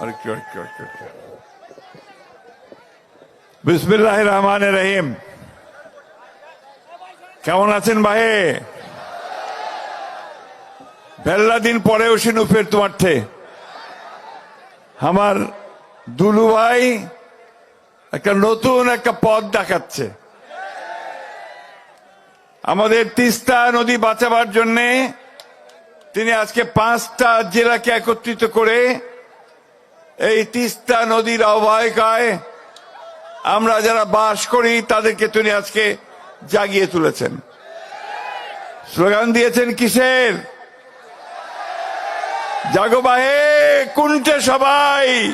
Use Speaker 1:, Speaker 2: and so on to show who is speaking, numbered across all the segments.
Speaker 1: আরেকটু আরেকটু আরেকটু। বিসমিল্লাহ রহমান রহিম। কেমন আছেন ভাই? বেল্লা দিন পরেও সিনু ফের তোমার থে আমার দুলু ভাই একটা নতুন একটা পথ দেখাচ্ছে। আমাদের তিস্তা নদী বাঁচাবার জন্যে তিনি আজকে পাঁচটা জেলাকে একত্রিত করে এই তিস্তা নদীর অববাহিকায় আমরা যারা বাস করি, তাদেরকে তিনি আজকে জাগিয়ে তুলেছেন। স্লোগান দিয়েছেন কিসের? জাগো বাহে কুন্টে সবাই।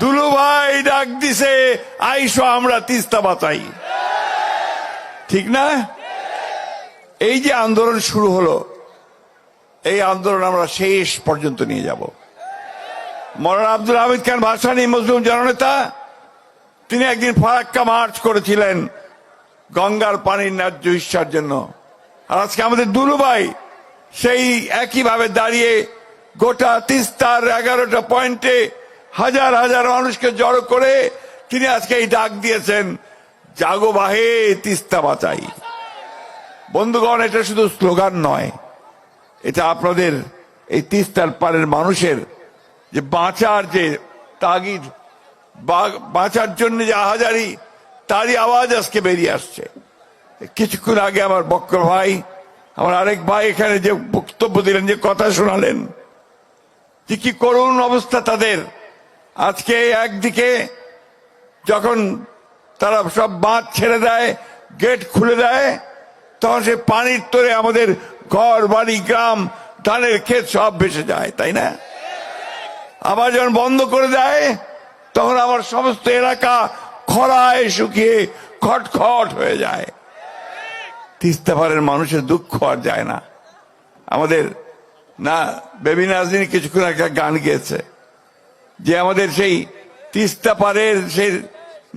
Speaker 1: দুলু ভাই ডাক দিছে, আইসো আমরা তিস্তা বাঁচাই। ঠিক না? এই যে আন্দোলন শুরু হলো এই আন্দোলন আমরা শেষ পর্যন্ত নিয়ে যাব। মৌলানা আব্দুল হামিদ খান ভাসানী মুসলিম জননেতা, তিনি একদিন ফারাক্কা মার্চ করেছিলেন গঙ্গার পানির ন্যায্য হিসার জন্য। আর আজকে আমাদের দুলুভাই সেই একইভাবে দাঁড়িয়ে গোটা তিস্তার এগারোটা পয়েন্টে হাজার হাজার মানুষকে জড়ো করে তিনি আজকে এই ডাক দিয়েছেন, জাগো বাহে তিস্তা বাঁচাই। বন্ধুগণ, এটা শুধু স্লোগান নয় এটা আপনাদের এই তিস্তার পারের মানুষের যে বাঁচার যে তাগিদ বাঁচার জন্য যে আহাজারি, তারই আওয়াজ আজকে বেরিয়ে আসছে। কিছুক্ষণ আগে আমার বক্কর ভাই, আমার আরেক ভাই এখানে যে বক্তব্য দিলেন, যে কথা শোনালেন, যে কি করুণ অবস্থা তাদের। আজকে একদিকে যখন তারা সব বাঁধ ছেড়ে দেয়, গেট খুলে দেয়, তখন সে পানির তোরে আমাদের ঘর বাড়ি, গ্রাম, ধানের ক্ষেত সব ভেসে যায়, তাই না? আবার যখন বন্ধ করে দেয়, তখন আমার সমস্ত এলাকা খরায় শুকিয়ে খটখট হয়ে যায়। তিস্তা পাড়ের মানুষের দুঃখ আর যায় না। আমাদের, না, বেবি নাজরিন কিছুক্ষণ একটা গান গেয়েছে, যে আমাদের সেই তিস্তা পাড়ের সেই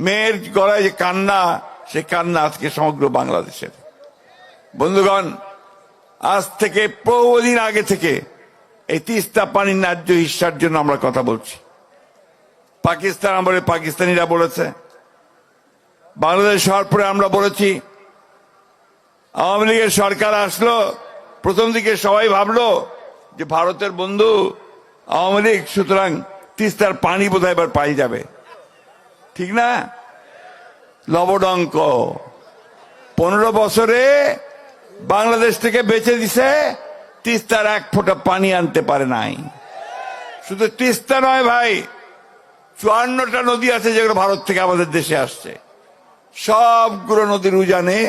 Speaker 1: মেয়ের গলায় যে কান্না, সে কান্না আজকে সমগ্র বাংলাদেশের। বন্ধুগণ আজ থেকে বহুদিন আগে থেকে এই তিস্তা পানির ন্যায্য হিসার জন্য আমরা কথা বলছি। পাকিস্তান আমলে পাকিস্তানিরা বলেছে। বাংলাদেশ হওয়ার পরে আমরা বলেছি, আওয়ামী লীগের সরকার আসলো, প্রথম দিকে সবাই ভাবলো যে ভারতের বন্ধু আওয়ামী লীগ, সুতরাং তিস্তার পানি বোধহয় এবার পাই যাবে। ঠিক না? লবডঙ্ক। পনেরো বছরে বাংলাদেশ থেকে বেঁচে দিছে, তিস্তার এক ফোঁটা পানি আনতে পারে নাই। শুধু তিস্তা নয় ভাই, চুয়ান্নটা নদী আছে যেগুলো ভারত থেকে আমাদের দেশে আসছে। সবগুলো নদীর উজানে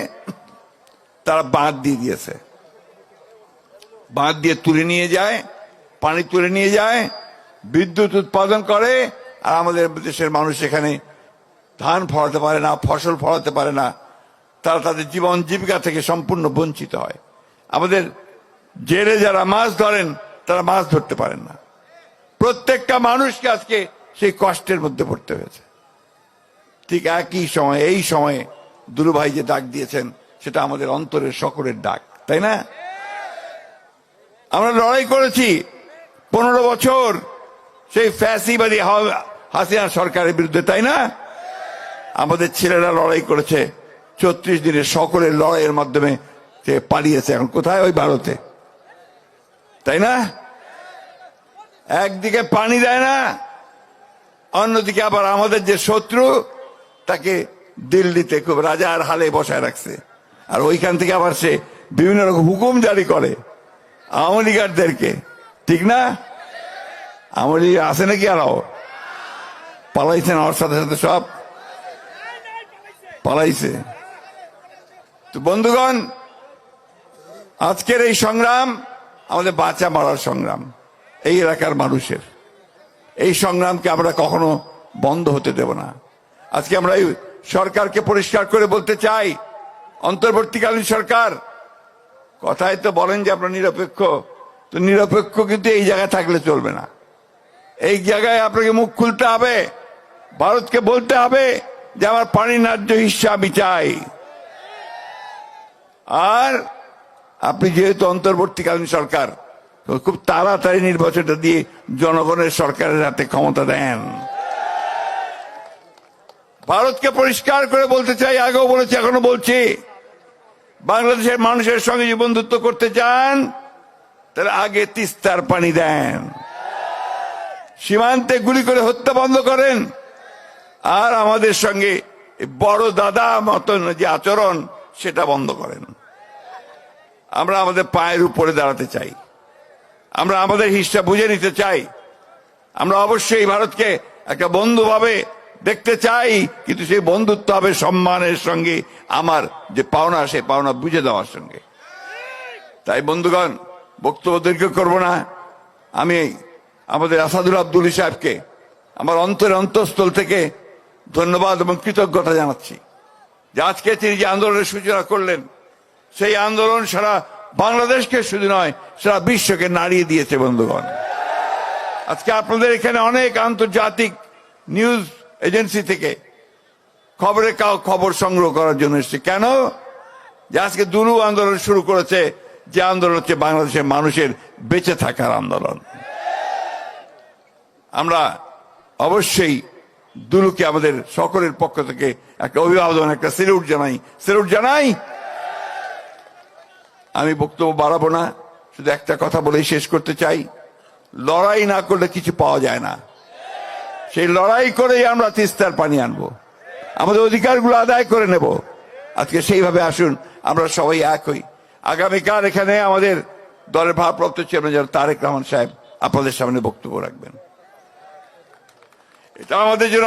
Speaker 1: তারা বাঁধ দিয়ে দিয়েছে। বাঁধ দিয়ে তুলে নিয়ে যায়, পানি তুলে নিয়ে যায়, বিদ্যুৎ উৎপাদন করে, আর আমাদের দেশের মানুষ এখানে ধান ফলাতে পারে না, ফসল ফলাতে পারে না। তারা তাদের জীবন জীবিকা থেকে সম্পূর্ণ বঞ্চিত হয়। আমাদের জেলে যারা মাছ ধরেন, তারা মাছ ধরতে পারেন না। প্রত্যেকটা মানুষকে আজকে সেই কষ্টের মধ্যে পড়তে হয়েছে। ঠিক একই সময়, এই সময়ে দুরু ভাই যে ডাক দিয়েছেন, সেটা আমাদের অন্তরের সকলের ডাক, তাই না? আমরা লড়াই করেছি। পনেরো বছর সেই ফ্যাসিবাদী হাসিনা সরকারের বিরুদ্ধে, তাই না? আমাদের ছেলেরা লড়াই করেছে। চৌত্রিশ দিনের সকলের লড়াইয়ের মাধ্যমে সে পালিয়েছে। এখন কোথায়? ওই ভারতে। তাই না? একদিকে পানি দেয় না, অন্যদিকে আবার আমাদের যে শত্রু, তাকে দিল্লিতে খুব রাজার হালে বসায় রাখছে। আর ওইখান থেকে আবার সে বিভিন্ন রকম হুকুম জারি করে আওয়ামী লীগারদেরকে। ঠিক না? আওয়ামী লীগ আছে নাকি আরও? পালাইছেন আমার সাথে সাথে সব? পালাইছে। তো বন্ধুগণ, আজকের এই সংগ্রাম আমাদের বাঁচা মারার সংগ্রাম, এই এলাকার মানুষের। এই সংগ্রামকে আমরা কখনো বন্ধ হতে দেব না। আজকে আমরা এই সরকারকে পরিষ্কার করে বলতে চাই, অন্তর্বর্তীকালীন সরকার, কথায় তো বলেন যে আপনার নিরপেক্ষ, তো নিরপেক্ষ কিন্তু এই জায়গায় থাকলে চলবে না। এই জায়গায় আপনাকে মুখ খুলতে হবে, ভারতকে বলতে হবে যে আমার পানি ন্যায্য হিসা আমি চাই। আর আপনি যেহেতু অন্তর্বর্তীকালীন সরকার, খুব তাড়াতাড়ি নির্বাচনটা দিয়ে জনগণের সরকারের হাতে ক্ষমতা দেন। ভারতকে পরিষ্কার করে বলতে চাই, আগেও বলেছি, এখনও বলছি, বাংলাদেশের মানুষের সঙ্গে যে বন্ধুত্ব করতে চান, তাহলে আগে তিস্তার পানি দেন। সীমান্তে গুলি করে হত্যা বন্ধ করেন। আর আমাদের সঙ্গে বড় দাদা মতন যে আচরণ, সেটা বন্ধ করেন। আমরা আমাদের পায়ের উপরে দাঁড়াতে চাই। আমরা আমাদের হিসটা বুঝে নিতে চাই। আমরা অবশ্যই ভারতকে একটা বন্ধু ভাবে দেখতে চাই, কিন্তু সেই বন্ধুত্ব হবে সম্মানের সঙ্গে, আমার যে পাওনা সেই পাওনা বুঝে দেওয়ার সঙ্গে। তাই বন্ধুগণ, বক্তব্য দীর্ঘ করব না। আমি আমাদের আসাদুল আব্দুল সাহেবকে, আমার অন্তরের অন্তঃস্থল থেকে ধন্যবাদ এবং কৃতজ্ঞতা জানাচ্ছি। যে আজকে তিনি যে আন্দোলনের সূচনা করলেন সেই আন্দোলন সারা বাংলাদেশকে শুধু নয়, সারা বিশ্বকে নাড়িয়ে দিয়েছে বন্ধুগণ। আজকে আপনাদের এখানে অনেক আন্তর্জাতিক নিউজ এজেন্সি থেকে খবরে কাউ খবর সংগ্রহ করার জন্য এসেছে। কেন? যে আজকে দুরু আন্দোলন শুরু করেছে, যে আন্দোলন হচ্ছে বাংলাদেশের মানুষের বেঁচে থাকার আন্দোলন। আমরা অবশ্যই দুলুকে আমাদের সকলের পক্ষ থেকে একটা অভিবাদন, একটা সেলুট জানাই। সেলুট জানাই আমি বক্তব্য বাড়াবো না, শুধু একটা কথা বলেই শেষ করতে চাই। লড়াই না করলে কিছু পাওয়া যায় না। সেই লড়াই করেই আমরা তিস্তার পানি আনব। আমাদের অধিকারগুলো আদায় করে নেব। আজকে সেইভাবে আসুন, আমরা সবাই এক হই। আগামীকাল এখানে আমাদের দলের ভারপ্রাপ্ত চেয়ারম্যান জনাব তারেক রহমান সাহেব আপনাদের সামনে বক্তব্য রাখবেন। এটা আমাদের জন্য